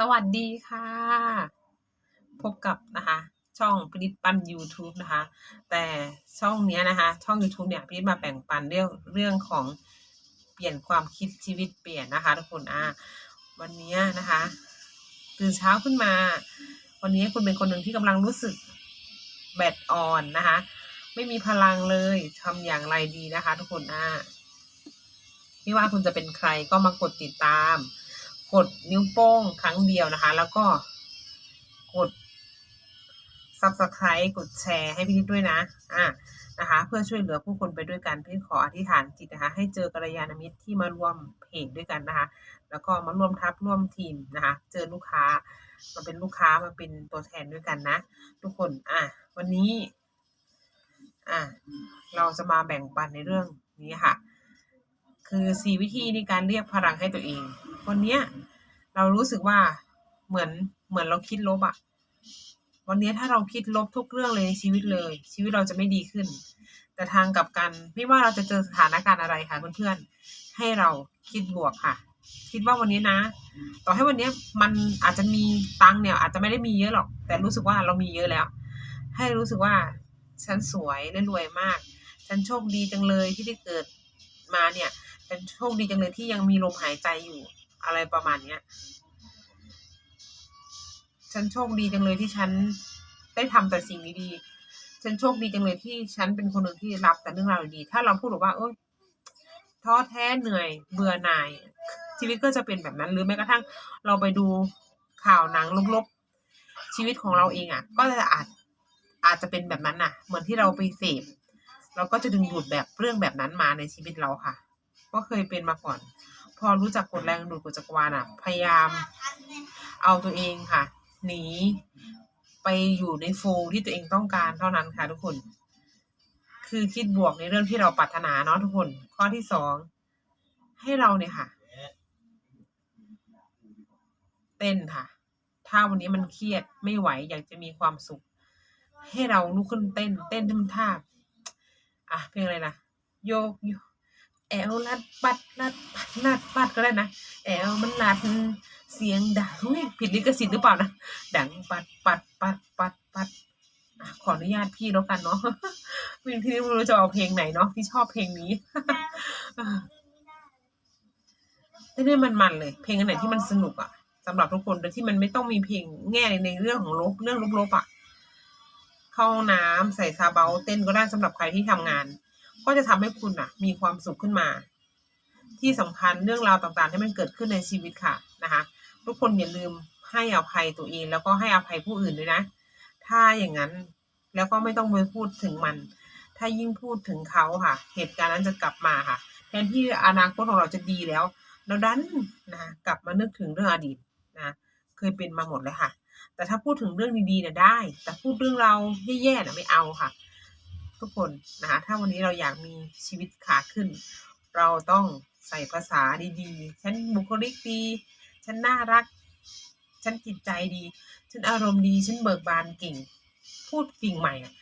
สวัสดีค่ะ พบกับนะคะ ช่องพินิปัน YouTube นะคะ แต่ช่องเนี้ยนะคะ ช่อง YouTube เนี่ยพินิมาแบ่งปันเรื่องเรื่องของเปลี่ยนความคิดชีวิตเปลี่ยนนะคะทุกคนอะวันนี้นะคะตื่นเช้าขึ้นมา วันนี้คุณเป็นคนหนึ่งที่กำลังรู้สึกแบตอ่อนนะคะ ไม่มีพลังเลยทำอย่างไรดีนะคะ ทุกคนอะไม่ว่าคุณจะเป็นใครก็มากดติดตาม กดนิ้วโป้งครั้งเดียวนะคะ แล้วก็กด subscribe กดแชร์ให้พี่นิดด้วยนะ อะนะคะ เพื่อช่วยเหลือผู้คนไปด้วยกันพี่ขออธิษฐานจิตนะคะ ให้เจอกัลยาณมิตรที่มาร่วมเพจด้วยกันนะคะ แล้วก็มาร่วมทัพร่วมทีมนะคะ เจอลูกค้ามาเป็นลูกค้ามาเป็นตัวแทนด้วยกันนะ ทุกคน อะวันนี้ อะเราจะมาแบ่งปันในเรื่องนี้ค่ะ คือสี่วิธีในการเรียกพลังให้ตัวเอง วันเนี้ยเรารู้สึกว่าเหมือนเหมือนเราคิดลบอะวันเนี้ยถ้าเราคิดลบทุกเรื่องเลยในชีวิตเลย ชีวิตเราจะไม่ดีขึ้น แต่ทางกลับกันไม่ว่าเราจะเจอสถานการณ์อะไรค่ะเพื่อนๆให้เราคิดบวกค่ะ คิดว่าวันนี้นะ ต่อให้วันนี้มันอาจจะมีตังค์เนี่ยอาจจะไม่ได้มีเยอะหรอก แต่รู้สึกว่าเรามีเยอะแล้ว ให้รู้สึกว่าฉันสวยและรวยมาก ฉันโชคดีจังเลยที่ได้เกิดมาเนี่ย ฉันโชคดีจังเลยที่ยังมีลมหายใจอยู่ อะไรประมาณเนี้ย ฉันโชคดีจังเลยที่ฉันได้ทำแต่สิ่งดีๆฉันโชคดีจังเลยที่ฉันเป็นคนหนึ่งที่รับแต่เรื่องราวดีถ้าเราพูดบอว่า เอ้ยท้อแท้เหนื่อย เบื่อหน่าย ชีวิตก็จะเป็นแบบนั้น หรือแม้กระทั่งเราไปดูข่าวหนังลบๆชีวิตของเราเองอะ ก็จะอาจอาจจะเป็นแบบนั้นน่ะ เหมือนที่เราไปเสพเราก็จะดึงดูดแบบเรื่องแบบนั้นมาในชีวิตเราค่ะ ก็เคยเป็นมาก่อน พอรู้จักกฎแรงดูดกฎจักรวาลอะ พยายาม เอาตัวเองค่ะ หนีไปอยู่ในโฟลที่ตัวเองต้องการเท่านั้นค่ะทุกคน คือคิดบวกในเรื่องที่เราปรารถนาเนาะทุกคน ข้อที่สองให้เราเนี่ยค่ะ เต้นค่ะ ถ้าวันนี้มันเครียดไม่ไหวอยากจะมีความสุข ให้เราลุกขึ้นเต้น เต้นทำท่าอะเพลงอะไรนะโยกโยก แอลลัดปัดลัดปัดลัดปัดก็ได้นะแอลมันลัดเสียงดังอุ๊ยผิดลิขสิทธิ์หรือเปล่านะดังปัดปัดปัดปัดปัดขออนุญาตพี่แล้วกันเนาะพี่พี่ไม่รู้จะเอาเพลงไหนเนาะพี่ชอบเพลงนี้เต้นให้มันมันเลย เพลงอันไหนที่มันสนุกอะสำหรับทุกคนโดยที่มันไม่ต้องมีเพลงแง่ในเรื่องของลบเรื่องลบๆอะเข้าห้องน้ำใส่ซาเบาเต้นก็ได้สำหรับใครที่ทำงาน ก็จะทำให้คุณอะมีความสุขขึ้นมา ที่สำคัญเรื่องราวต่างๆ ที่มันเกิดขึ้นในชีวิตค่ะนะคะทุกคนอย่าลืมให้อภัยตัวเอง แล้วก็ให้อภัยผู้อื่นด้วยนะ ถ้าอย่างนั้นแล้วก็ไม่ต้องไปพูดถึงมัน ถ้ายิ่งพูดถึงเขาค่ะ เหตุการณ์นั้นจะกลับมาค่ะ แทนที่อนาคตของเราจะดีแล้วเราดันนะคะกลับมานึกถึงเรื่องอดีตนะเคยเป็นมาหมดเลยค่ะ แต่ถ้าพูดถึงเรื่องดีๆเนี่ยได้ แต่พูดเรื่องเราแย่ๆน่ะไม่เอาค่ะ ทุกคนนะคะถ้าวันนี้เราอยากมีชีวิตขาขึ้น เราต้องใส่ภาษาดีๆ ฉันบุคลิกดี ฉันน่ารัก ฉันจิตใจดี ฉันอารมณ์ดี ฉันเบิกบานเก่ง พูดกิ่งใหม่อะ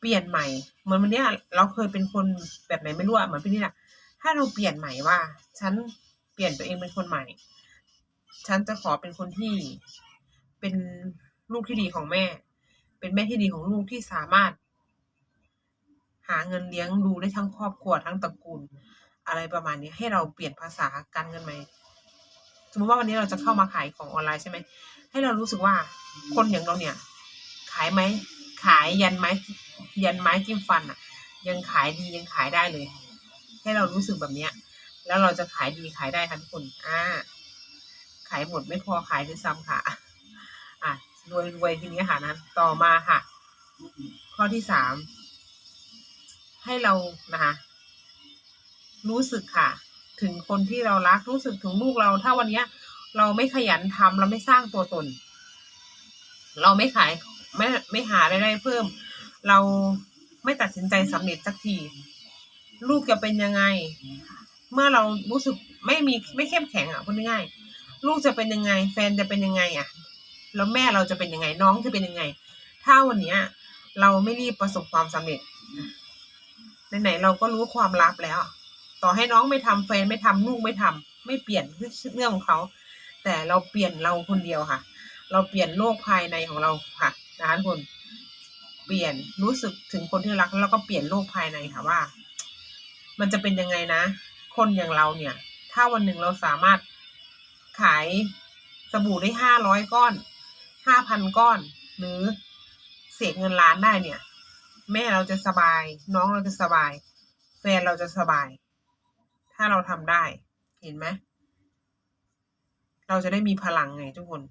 เปลี่ยนใหม่ เหมือนวันนี้เราเคยเป็นคนแบบไหนไม่รู้อะเหมือนพี่นี่แหละถ้าเราเปลี่ยนใหม่ว่า ฉันเปลี่ยนตัวเองเป็นคนใหม่ ฉันจะขอเป็นคนที่เป็นลูกที่ดีของแม่ เป็นแม่ที่ดีของลูกที่สามารถ หาเงินเลี้ยงดูได้ทั้งครอบครัวทั้งตระกูล อะไรประมาณนี้ให้เราเปลี่ยนภาษาการเงินไหมสมมติว่าวันนี้เราจะเข้ามาขายของออนไลน์ใช่ไหมให้เรารู้สึกว่าคนอย่างเราเนี่ย ขายไหมขายยันไม้ยันไม้จิ้มฟันอะยังขายดียังขายได้เลย ให้เรารู้สึกแบบเนี้ย แล้วเราจะขายดีขายได้ค่ะทุกคนอ่าขายหมดไม่พอขายด้วยซ้ำค่ะ อะรวยรวยทีนี้ค่ะนั้นต่อมาค่ะ ข้อที่สาม ให้เรานะคะรู้สึกค่ะ ถึงคนที่เรารักรู้สึกถึงลูกเรา ถ้าวันเนี้ย เราไม่ขยันทำเราไม่สร้างตัวตน เราไม่ขายไม่ไม่หารายได้เพิ่ม เราไม่ตัดสินใจสำเร็จสักที ลูกจะเป็นยังไง เมื่อเรารู้สึกไม่มีไม่เข้มแข็งอะพูดง่ายๆลูกจะเป็นยังไง แฟนจะเป็นยังไง อะ แล้วแม่เราจะเป็นยังไงน้องจะเป็นยังไง ถ้าวันเนี้ย เราไม่รีบประสบความสำเร็จ ไหนๆเราก็รู้ความลับแล้ว ต่อให้น้องไม่ทำแฟนไม่ทำลูกไม่ทำไม่เปลี่ยนเรื่องของเขา แต่เราเปลี่ยนเราคนเดียวค่ะ เราเปลี่ยนโลกภายในของเราค่ะนะคะทุกคนเปลี่ยนรู้สึกถึงคนที่รักแล้วก็เปลี่ยนโลกภายในค่ะว่า มันจะเป็นยังไงนะ คนอย่างเราเนี่ย ถ้าวันหนึ่งเราสามารถขายสบู่ได้ห้าร้อยก้อนห้าพันก้อน หรือเสกเงินล้านได้เนี่ย แม่เราจะสบาย น้องเราจะสบาย แฟนเราจะสบาย ถ้าเราทำได้ เห็นไหมเราจะได้มีพลังไงทุกคน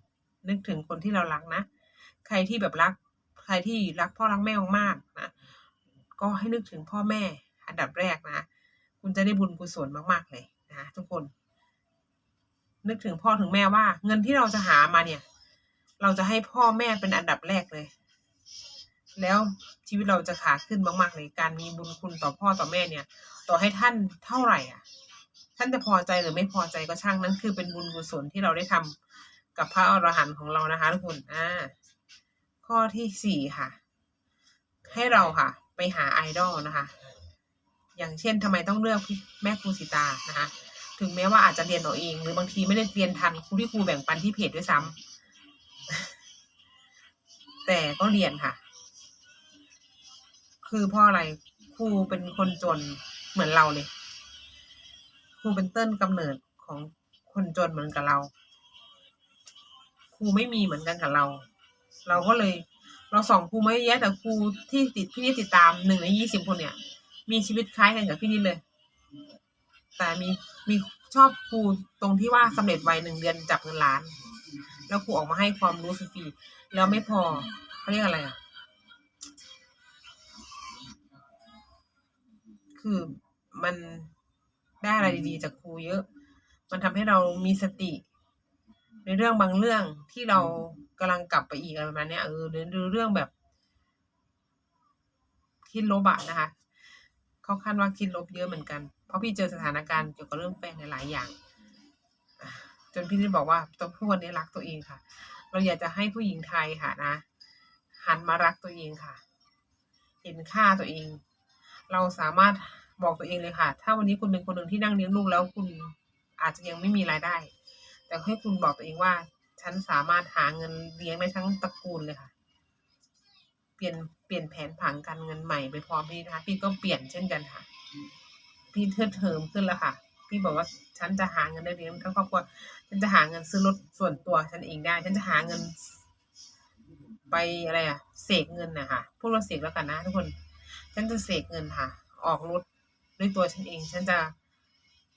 นึกถึงคนที่เรารักนะ ใครที่แบบรัก ใครที่รักพ่อรักแม่มากๆนะ ก็ให้นึกถึงพ่อแม่ อันดับแรกนะ คุณจะได้บุญกุศลมากๆเลยนะทุกคน นึกถึงพ่อถึงแม่ว่า เงินที่เราจะหามาเนี่ย เราจะให้พ่อแม่เป็นอันดับแรกเลย แล้วชีวิตเราจะขาขึ้นมากๆเลยการมีบุญคุณต่อพ่อต่อแม่เนี่ย ต่อให้ท่านเท่าไหร่อะ ท่านจะพอใจหรือไม่พอใจก็ช่างนั้นคือเป็นบุญกุศลที่เราได้ทำกับพระอรหันต์ของเรานะคะทุกคนอ่าข้อที่สี่ค่ะ ให้เราค่ะ ไปหาไอดอลนะคะ อย่างเช่นทำไมต้องเลือกพี่แม่ครูสิตานะคะ ถึงแม้ว่าอาจจะเรียนเอาเอง หรือบางทีไม่ได้เรียนทันครูที่ครูแบ่งปันที่เพจด้วยซ้ำแต่ก็เรียนค่ะ คือเพราะอะไรครูเป็นคนจนเหมือนเราเลยครูเป็นเต้นกำเนิดของคนจนเหมือนกับเราครูไม่มีเหมือนกันกับเรา เราก็เลย เราสองครูไม่แยะแต่ครูที่ติดพี่นี่ติดตามหนึ่งในยี่สิบคนเนี่ย มีชีวิตคล้ายกันกับพี่นิดเลย แต่มีมีชอบครูตรงที่ว่าสำเร็จไวหนึ่งเดือนจับเงินล้าน แล้วครูออกมาให้ความรู้ฟรีแล้วไม่พอเขาเรียกอะไรอะ คือมันได้อะไรดีๆจากครูเยอะ มันทำให้เรามีสติ ในเรื่องบางเรื่องที่เรากำลังกลับไปอีกอะไรประมาณเนี้ยเออหรือหรือเรื่องแบบคิดลบอะนะคะเขาคาดว่าคิดลบเยอะเหมือนกัน เพราะพี่เจอสถานการณ์เกี่ยวกับเรื่องแฟนหลายๆอย่างอะจนพี่ได้บอกว่าตัวผู้วันนี้รักตัวเองค่ะ เราอยากจะให้ผู้หญิงไทยค่ะนะหันมารักตัวเองค่ะ เห็นค่าตัวเอง เราสามารถบอกตัวเองเลยค่ะ ถ้าวันนี้คุณเป็นคนหนึ่งที่นั่งเลี้ยงลูกแล้วคุณอาจจะยังไม่มีรายได้ แต่ให้คุณบอกตัวเองว่า ฉันสามารถหาเงินเลี้ยงได้ทั้งตระกูลเลยค่ะ เปลี่ยนเปลี่ยนแผนผังการเงินใหม่ไปพร้อมพี่นะคะพี่ก็เปลี่ยนเช่นกันค่ะ พี่เทิดเทิมขึ้นแล้วค่ะ พี่บอกว่าฉันจะหาเงินได้เลี้ยงทั้งครอบครัวฉันจะหาเงินซื้อรถส่วนตัวฉันเองได้ ฉันจะหาเงิน ไปอะไรอะเสกเงินนะคะพูดว่าเสกแล้วกันนะทุกคน ฉันจะเสกเงินค่ะ ออกรถด้วยตัวฉันเอง ฉันจะ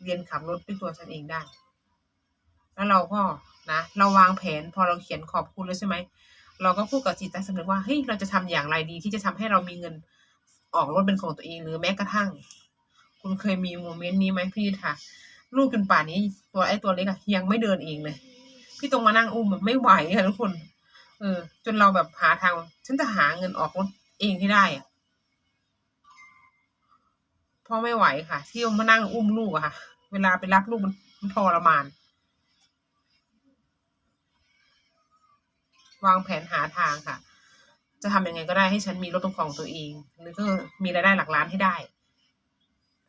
เรียนขับรถด้วยตัวฉันเองได้ แล้วเราก็นะ เราวางแผนพอเราเขียนขอบคุณแล้วใช่ไหม เราก็พูดกับจิตใต้สำนึกว่า เฮ้ย เราจะทำอย่างไรดีที่จะทำให้เรามีเงินออกรถเป็นของตัวเอง หรือแม้กระทั่ง คุณเคยมีโมเมนต์นี้ไหมพี่ค่ะลูกจนป่านนี้ตัวไอ้ตัวเล็กอะยังไม่เดินเองเลย พี่ต้องมานั่งอุ้มมันไม่ไหวค่ะทุกคน เออ จนเราแบบหาทาง ฉันจะหาเงินออกรถเองให้ได้อะ พ่อไม่ไหวค่ะ ที่มานั่งอุ้มลูกอะค่ะ เวลาไปรับลูกมันมันทรมาน วางแผนหาทางค่ะ จะทำยังไงก็ได้ให้ฉันมีรถเป็นของตัวเอง หรือก็มีรายได้หลักล้านให้ได้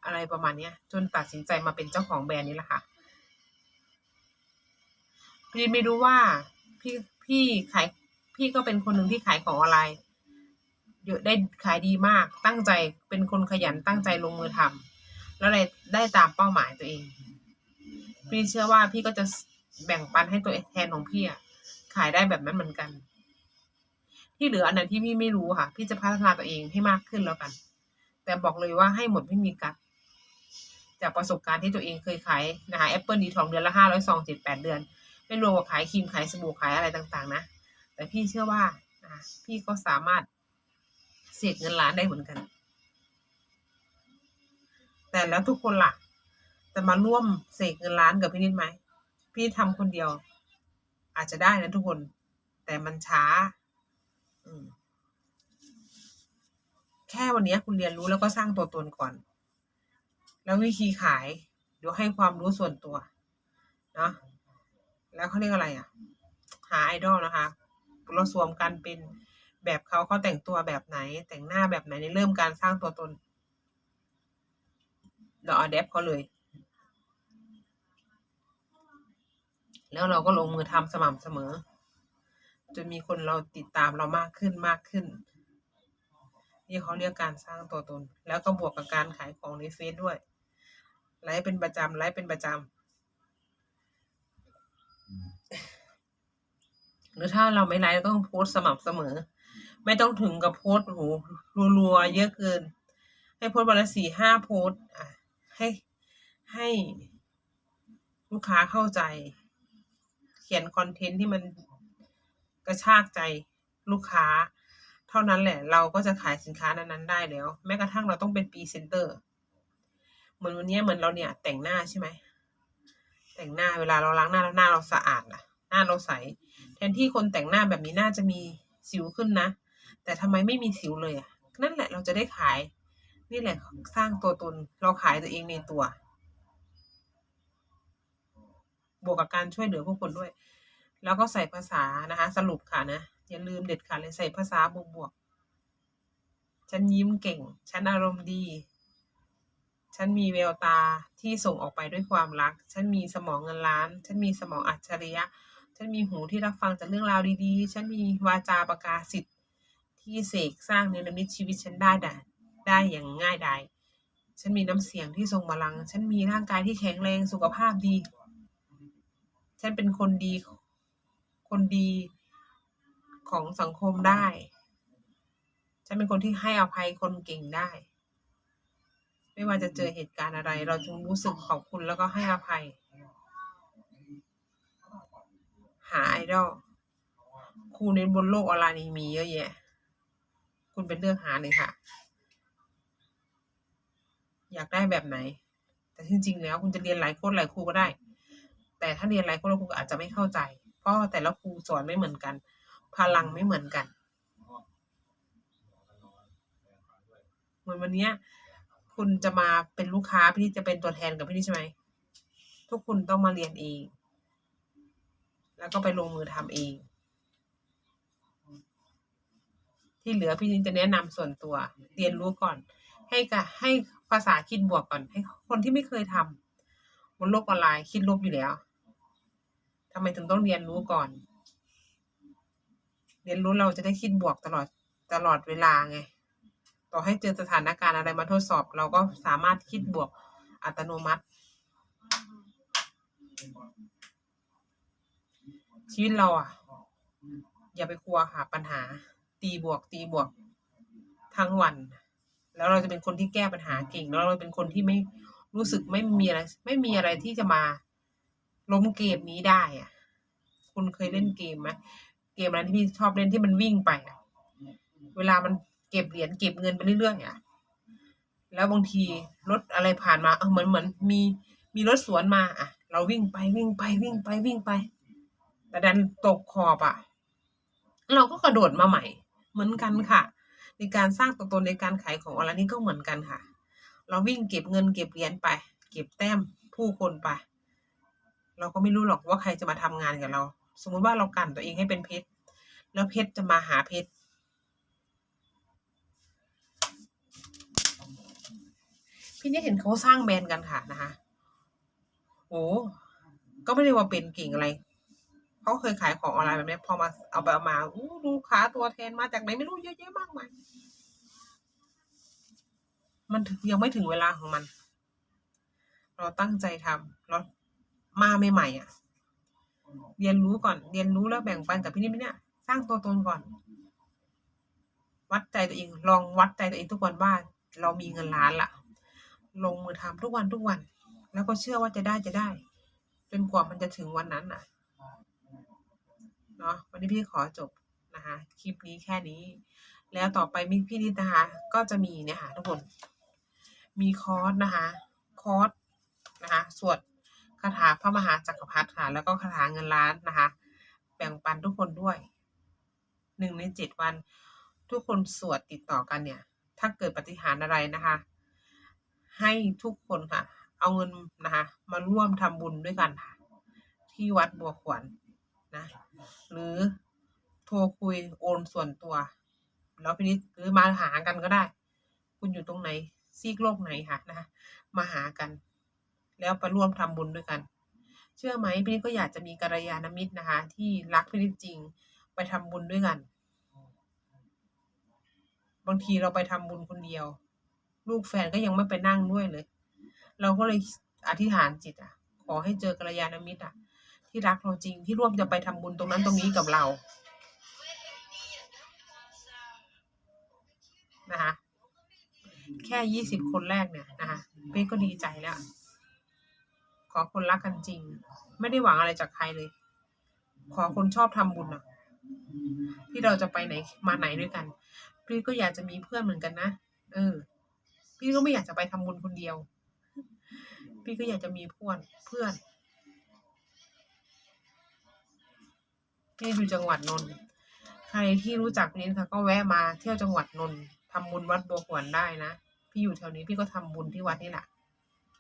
อะไรประมาณเนี้ย จนตัดสินใจมาเป็นเจ้าของแบรนด์นี้แหละค่ะพี่ไม่รู้ว่าพี่พี่ขายพี่ก็เป็นคนหนึ่งที่ขายของออนไลน์ เยอะได้ขายดีมาก ตั้งใจเป็นคนขยันตั้งใจลงมือทำแล้วเลยได้ตามเป้าหมายตัวเอง พี่เชื่อว่าพี่ก็จะแบ่งปันให้ตัวแทนของพี่อะขายได้แบบนั้นเหมือนกัน ที่เหลืออันไหนที่พี่ไม่รู้ค่ะ พี่จะพัฒนาตัวเองให้มากขึ้นแล้วกัน แต่บอกเลยว่าให้หมดไม่มีกัดจากประสบการณ์ที่ตัวเองเคยขายนะคะแอปเปิลดีทองเดือนละห้าร้อยซองเจ็ดแปดเดือน ไม่รวมกับขายครีมขายสบู่ขายอะไรต่างๆ นะ แต่พี่เชื่อว่าพี่ก็สามารถ เสกเงินล้านได้เหมือนกัน แต่แล้วทุกคนล่ะจะมาร่วมเสกเงินล้านกับพี่นิดไหม พี่ทำคนเดียว อาจจะได้นะทุกคน แต่มันช้า อืมแค่วันนี้คุณเรียนรู้แล้วก็สร้างตัวตนก่อน แล้ววิธีขาย เดี๋ยวให้ความรู้ส่วนตัว เนาะแล้วเขาเรียกอะไรอะ หาไอดอลนะคะเราสวมกันเป็น แบบเขาเขาแต่งตัวแบบไหน แต่งหน้าแบบไหนในเริ่มการสร้างตัวตน เราเอาแดปเขาเลย แล้วเราก็ลงมือทำสม่ำเสมอจนมีคนเราติดตามเรามากขึ้นมากขึ้น นี่เขาเรียกการสร้างตัวตน แล้วก็บวกกับการขายของในเฟซด้วย ไลฟ์เป็นประจำไลฟ์เป็นประจำหรือถ้าเราไม่ไลฟ์เราต้องโพสต์สม่ำเสมอ ไม่ต้องถึงกับโพสโหรัวๆเยอะเกิน ให้โพสวันละสี่ห้าโพสอะให้ให้ลูกค้าเข้าใจ เขียนคอนเทนต์ที่มันกระชากใจลูกค้า เท่านั้นแหละ เราก็จะขายสินค้านั้นๆได้แล้ว แม้กระทั่งเราต้องเป็นพรีเซนเตอร์เหมือนวันนี้เหมือนเราเนี่ย แต่งหน้าใช่ไหมแต่งหน้าเวลาเราล้างหน้าแล้วหน้าเราสะอาดนะหน้าเราใส แทนที่คนแต่งหน้าแบบนี้หน่าจะมีสิวขึ้นนะ แต่ทำไมไม่มีสิวเลยอะนั่นแหละเราจะได้ขาย นี่แหละสร้างตัวตนเราขายตัวเองในตัว บวกกับการช่วยเหลือผู้คนด้วย แล้วก็ใส่ภาษานะคะ สรุปค่ะนะอย่าลืมเด็ดขาดเลยใส่ภาษาบวกบวกฉันยิ้มเก่ง ฉันอารมณ์ดี ฉันมีแววตาที่ส่งออกไปด้วยความรัก ฉันมีสมองเงินล้าน ฉันมีสมองอัจฉริยะ ฉันมีหูที่รับฟังจากเรื่องราวดีๆ ฉันมีวาจาประกาศสิทธิ ที่เสกสร้างเนรมิตชีวิตฉันได้ได้ได้อย่างง่ายดายฉันมีน้ำเสียงที่ทรงพลัง ฉันมีร่างกายที่แข็งแรงสุขภาพดี ฉันเป็นคนดี คนดีของสังคมได้ ฉันเป็นคนที่ให้อภัยคนเก่งได้ ไม่ว่าจะเจอเหตุการณ์อะไร เราจงรู้สึกขอบคุณแล้วก็ให้อภัย หาไอดอลครูในบนโลกออนไลน์นี้มีเยอะแยะ คุณเป็นเลือกหาเลยค่ะ อยากได้แบบไหน แต่จริงๆแล้วคุณจะเรียนหลายโค้ดหลายครูก็ได้ แต่ถ้าเรียนหลายโค้ดหลายครูอาจจะไม่เข้าใจ เพราะแต่ละครูสอนไม่เหมือนกัน พลังไม่เหมือนกันเหมือนวันนี้คุณจะมาเป็นลูกค้าพี่จะเป็นตัวแทนกับพี่นี่ใช่ไหมทุกคุณต้องมาเรียนเอง แล้วก็ไปลงมือทำเอง ที่เหลือพี่นินจะแนะนำส่วนตัว เรียนรู้ก่อน ให้กับให้ภาษาคิดบวกก่อน ให้คนที่ไม่เคยทำบนโลกออนไลน์คิดลบอยู่แล้วทำไมถึงต้องเรียนรู้ก่อน เรียนรู้เราจะได้คิดบวกตลอดตลอดเวลาไง ต่อให้เจอสถานการณ์อะไรมาทดสอบ เราก็สามารถคิดบวกอัตโนมัติ ชีวิตเราอะ อย่าไปกลัวค่ะปัญหา ตีบวกตีบวกทั้งวัน แล้วเราจะเป็นคนที่แก้ปัญหาเก่ง แล้วเราเป็นคนที่ไม่รู้สึกไม่มีอะไร ไม่มีอะไรที่จะมาล้มเกมนี้ได้อะ คุณเคยเล่นเกมไหมเกมอะไรที่พี่ชอบเล่นที่มันวิ่งไปอะ เวลามันเก็บเหรียญเก็บเงินไปเรื่อยๆอะ แล้วบางทีรถอะไรผ่านมาเออเหมือนเหมือนมีมีรถสวนมาอะ เราวิ่งไปวิ่งไปวิ่งไปวิ่งไปแต่ดันตกขอบอะ เราก็กระโดดมาใหม่ เหมือนกันค่ะ ในการสร้างตัวตนในการขายของออนไลน์นี่ก็เหมือนกันค่ะ เราวิ่งเก็บเงินเก็บเหรียญไป เก็บแต้มผู้คนไป เราก็ไม่รู้หรอกว่าใครจะมาทำงานกับเรา สมมุติว่าเรากันตัวเองให้เป็นเพชรแล้วเพชรจะมาหาเพชรพี่เนี่ยเห็นเขาสร้างแบรนด์กันค่ะนะคะโอ้ก็ไม่ได้ว่าเป็นเก่งอะไร เขาเคยขายของออนไลน์แบบนี้พอมาเอาไปเอามาอู้ลูกค้าตัวแทนมาจากไหนไม่รู้เยอะแยะมากมายมันถึงยังไม่ถึงเวลาของมัน เราตั้งใจทำเรามาใหม่ๆอะ เรียนรู้ก่อน เรียนรู้แล้วแบ่งปันกับพี่นี่เนี่ย สร้างตัวตนก่อน วัดใจตัวเอง ลองวัดใจตัวเองทุกวันว่าเรามีเงินล้านละลงมือทำทุกวันทุกวัน แล้วก็เชื่อว่าจะได้จะได้ จนกว่ามันจะถึงวันนั้นน่ะ เนาะวันนี้พี่ขอจบนะคะคลิปนี้แค่นี้ แล้วต่อไปมิพี่นิดนะคะ ก็จะมีเนี่ยค่ะทุกคน มีคอร์สนะคะ คอร์สนะคะสวดคาถาพระมหาจักรพรรดิค่ะ แล้วก็คาถาเงินล้านนะคะ แบ่งปันทุกคนด้วยหนึ่งในเจ็ดวัน ทุกคนสวดติดต่อกันเนี่ย ถ้าเกิดปาฏิหารย์อะไรนะคะ ให้ทุกคนค่ะ เอาเงินนะคะ มาร่วมทำบุญด้วยกันค่ะ ที่วัดบัวขวัญนะ หรือโทรคุยโอนส่วนตัว แล้วพินิจหรือมาหากันก็ได้ คุณอยู่ตรงไหน ซีกโลกไหนค่ะนะคะมาหากัน แล้วไปร่วมทำบุญด้วยกัน เชื่อไหมพี่นิดก็อยากจะมีกัลยาณมิตรนะคะ ที่รักพี่นิดจริงไปทำบุญด้วยกัน บางทีเราไปทำบุญคนเดียว ลูกแฟนก็ยังไม่ไปนั่งด้วยเลย เราก็เลยอธิษฐานจิตอะ ขอให้เจอกัลยาณมิตรอะ ที่รักเราจริงที่ร่วมจะไปทำบุญตรงนั้นตรงนี้กับเรานะคะแค่ยี่สิบคนแรกเนี่ยนะคะเป้ก็ดีใจแล้ว ขอคนรักกันจริง ไม่ได้หวังอะไรจากใครเลย ขอคนชอบทำบุญอะที่เราจะไปไหนมาไหนด้วยกันพี่ก็อยากจะมีเพื่อนเหมือนกันนะเออ พี่ก็ไม่อยากจะไปทำบุญคนเดียว พี่ก็อยากจะมีเพื่อนเพื่อน พี่อยู่จังหวัดนนท์ใครที่รู้จักพี่นิดค่ะก็แวะมาเที่ยวจังหวัดนนท์ทำบุญวัดบัวขวนได้นะ พี่อยู่แถวนี้พี่ก็ทำบุญที่วัดนี่แหละ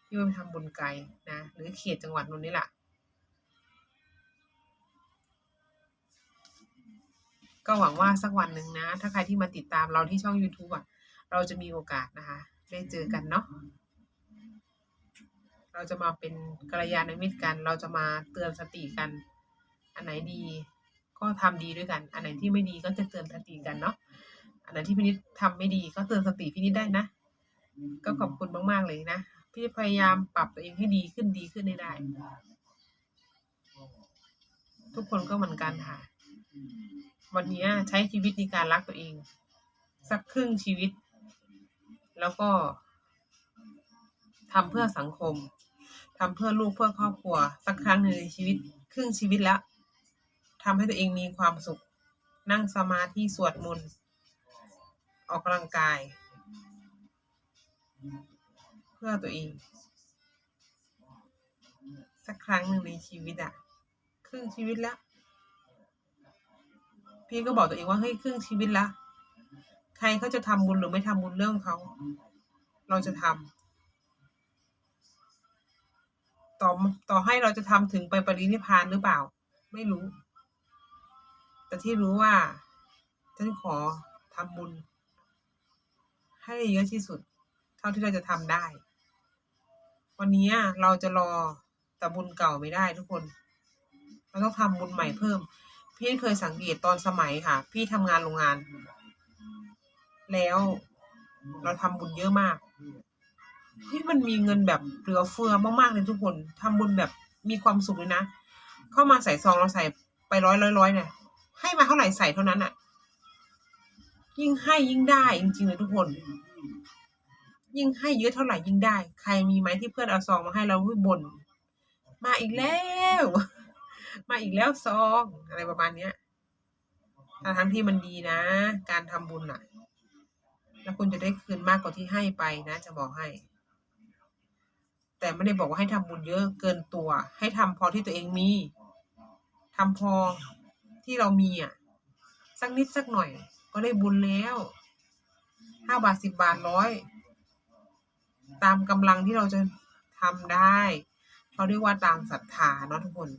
พี่ไม่ไปทำบุญไกลนะหรือเขตจังหวัดนนท์นี่แหละก็หวังว่าสักวันหนึ่งนะ ถ้าใครที่มาติดตามเราที่ช่อง YouTube อะ เราจะมีโอกาสนะคะ ได้เจอกันเนาะเราจะมาเป็นกัลยาณมิตรกัน เราจะมาเตือนสติกัน อันไหนดี ก็ทำดีด้วยกัน อันไหนที่ไม่ดีก็จะเตือนสติกันเนาะอันไหนที่พี่นิดทำไม่ดีก็เตือนสติพี่นิดได้นะ ก็ขอบคุณมากๆเลยนะพี่พยายามปรับตัวเองให้ดีขึ้นดีขึ้นให้ได้ ทุกคนก็เหมือนกันค่ะ วันนี้ใช้ชีวิตในการรักตัวเอง สักครึ่งชีวิต แล้วก็ทำเพื่อสังคมทำเพื่อลูกเพื่อครอบครัว สักครั้งหนึ่งในชีวิต ครึ่งชีวิตแล้ว ทำให้ตัวเองมีความสุข นั่งสมาธิสวดมนต์ออกกำลังกาย เพื่อตัวเอง สักครั้งหนึ่งในชีวิตอะครึ่งชีวิตแล้วพี่ก็บอกตัวเองว่าเฮ้ยครึ่งชีวิตละใครเขาจะทำบุญหรือไม่ทำบุญเรื่องเขา เราจะทำต่อต่อให้เราจะทำถึงไปปรินิพานหรือเปล่า ไม่รู้ แต่ที่รู้ว่าฉันขอทำบุญ ให้เยอะที่สุด เท่าที่เราจะทำได้ วันนี้เราจะรอแต่บุญเก่าไม่ได้ทุกคน เราต้องทำบุญใหม่เพิ่ม พี่เคยสังเกตตอนสมัยค่ะ พี่ทำงานโรงงาน แล้วเราทำบุญเยอะมากเฮ้ยมันมีเงินแบบเหลือเฟือมากๆเลยทุกคนทำบุญแบบมีความสุขเลยนะ เข้ามาใส่ซองเราใส่ไปร้อยร้อยร้อยเนี่ย ให้มาเท่าไหร่ใส่เท่านั้นอะยิ่งให้ยิ่งได้จริงๆเลยทุกคน ยิ่งให้เยอะเท่าไหร่ยิ่งได้ ใครมีไหมที่เพื่อนเอาซองมาให้เราหุ้ยบ่นมาอีกแล้ว มาอีกแล้วซองอะไรประมาณเนี้ยแต่ทั้งที่มันดีนะ การทำบุญอะแล้วคุณจะได้คืนมากกว่าที่ให้ไปนะ จะบอกให้ แต่ไม่ได้บอกว่าให้ทำบุญเยอะเกินตัว ให้ทำพอที่ตัวเองมีทำพอ ที่เรามีอะสักนิดสักหน่อย ก็ได้บุญแล้วห้าบาทสิบบาทร้อยตามกำลังที่เราจะทำได้เขาเรียกว่าตามศรัทธาเนาะทุกคน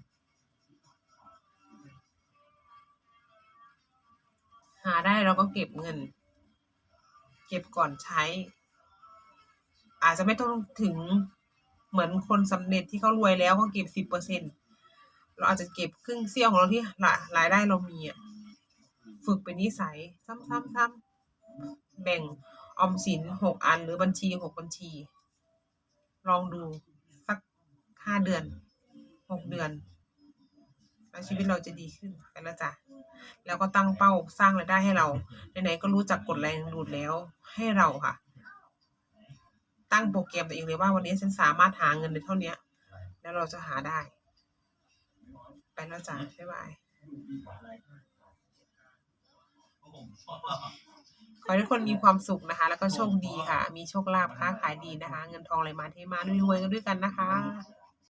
หาได้เราก็เก็บเงิน เก็บก่อนใช้ อาจจะไม่ต้องถึงเหมือนคนสำเร็จที่เขารวยแล้วเขาเก็บสิบเปอร์เซ็นต์ เราอาจจะเก็บครึ่งเสี้ยวของเราที่รายได้เรามีอะฝึกเป็นนิสัย ซ้ำๆๆแบ่งออมสินหกอันหรือบัญชีหกบัญชี ลองดูสักห้าเดือนหกเดือน แล้วชีวิตเราจะดีขึ้นไปแล้วจ้ะแล้วก็ตั้งเป้าสร้างรายได้ให้เราไหนๆก็รู้จักกดแรงดูดแล้วให้เราค่ะ ตั้งโปรแกรมตัวเองเลยว่าวันนี้ฉันสามารถหาเงินในเท่านี้แล้วเราจะหาได้ ไปแล้วจ้าบ๊ายบายขอให้ทุกคนมีความสุขนะคะ แล้วก็โชคดีค่ะ มีโชคลาภค้าขายดีนะคะ เงินทองไหลมาเทมาด้วยรวยกันด้วยกันนะคะ